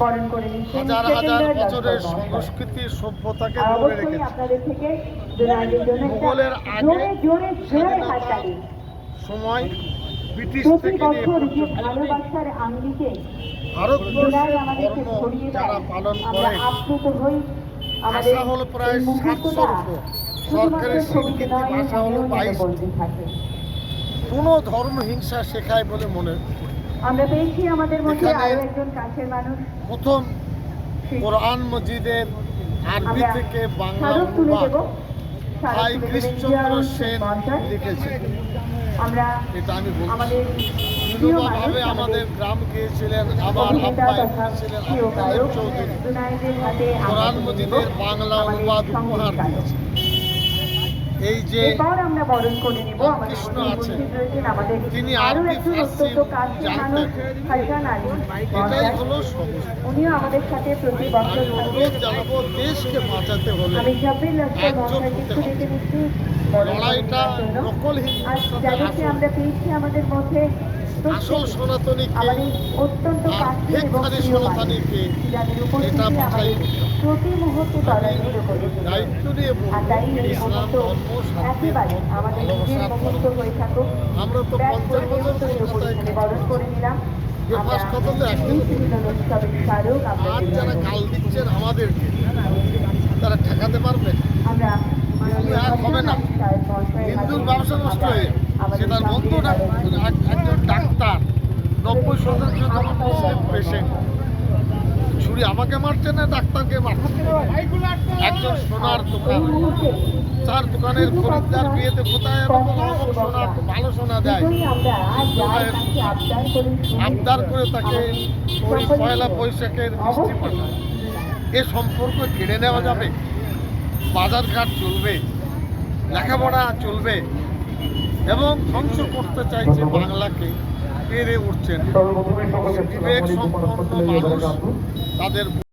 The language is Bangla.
বরণ করে নিচ্ছেন হাজার হাজার বছরের সংস্কৃতি সভ্যতাকে আর ধরে রেখেছে। আপনাদের থেকে জোনাইদের জন্য একটা আগে জোরে হাততালি সময় ব্রিটিশ থেকে নিয়ে বছর যে পর্যন্ত ভালোবাসার আঙ্গিকে ভারতবর্ষের ধর্ম যারা পালন করে আপ্লুত হই আমাদের ভাষা প্রায় এই মুহূর্তটা সাতশোর উপর। সরকারি শুধুমাত্র ছবিতে স্বীকৃতি ভাষা হলো মনেও যেন 22 বলতে থাকে। কোনো ধর্ম হিংসা শেখায় বলে মনে করি। আমরা পেয়েছি আমাদের মধ্যে আরও একজন কাছের মানুষ। প্রথম কোরআন মজিদের আরবি থেকে বাংলা অনুবাদ ভাই কৃষ্ণচন্দ্র সেন লিখেছে আমরা এটা আমি আমাদের আমাদের গ্রাম গিয়েছিলেন আমার অভিনেতা আব্বা তথা ছিলেন প্রিয় আব্দুল গায়ক চৌধুরী কোরআন মজিদের বাংলা অনুবাদ উপহার দিয়েছে। এই যে আমরা বরণ আমাদের কৃষ্ণ মধ্যে আছে। তিনি আরও আরবি, ফার্সি জানতেন। এটাই হলো সমস্যা উনিও আমাদের আমি অনুরোধ জানাব দেশকে বাঁচাতে হলে হতে হবে। লড়াইটা নকল হিন্দুর মধ্যে আসল সনাতনীকে আর ফেকখানি সনাতনীকে এটা বাছাই করতে। দায়িত্ব নিয়ে বলব ইসলাম মুহূর্ত ধর্ম শান্তি একেবারে আমাদের নিজের মুহূর্ত হয়ে থাকুক। করে বরণ করে নিলাম। আমরা মিলন উৎসবের স্মারক আমাদেরকে তারা ঠেকাতে পারবে? আমরা হবে না। হিন্দুর ব্যবসা নষ্ট হয়ে সে তার বন্ধু একজন ডাক্তার নব্বই শতাংশ পেশেন্ট ছুরি আমাকে মারছে না ডাক্তারকে মারছে একজন সোনার দোকান। চার দোকানের খরিদ্দার বিয়েতে কোথায় এরকম অমুক সোনা ভালো সোনা দেয়। আবদার করে শুনি। আবদার করে তাকে ওই পয়লা বৈশাখের মিষ্টি পাঠায়। এ সম্পর্ক কেড়ে নেওয়া যাবে? বাজার ঘাট চলবে লেখাপড়া চলবে এবং ধ্বংস করতে চাইছে বাংলাকে পেরে উঠছেন। বিবেক সম্পন্ন মানুষ তাদের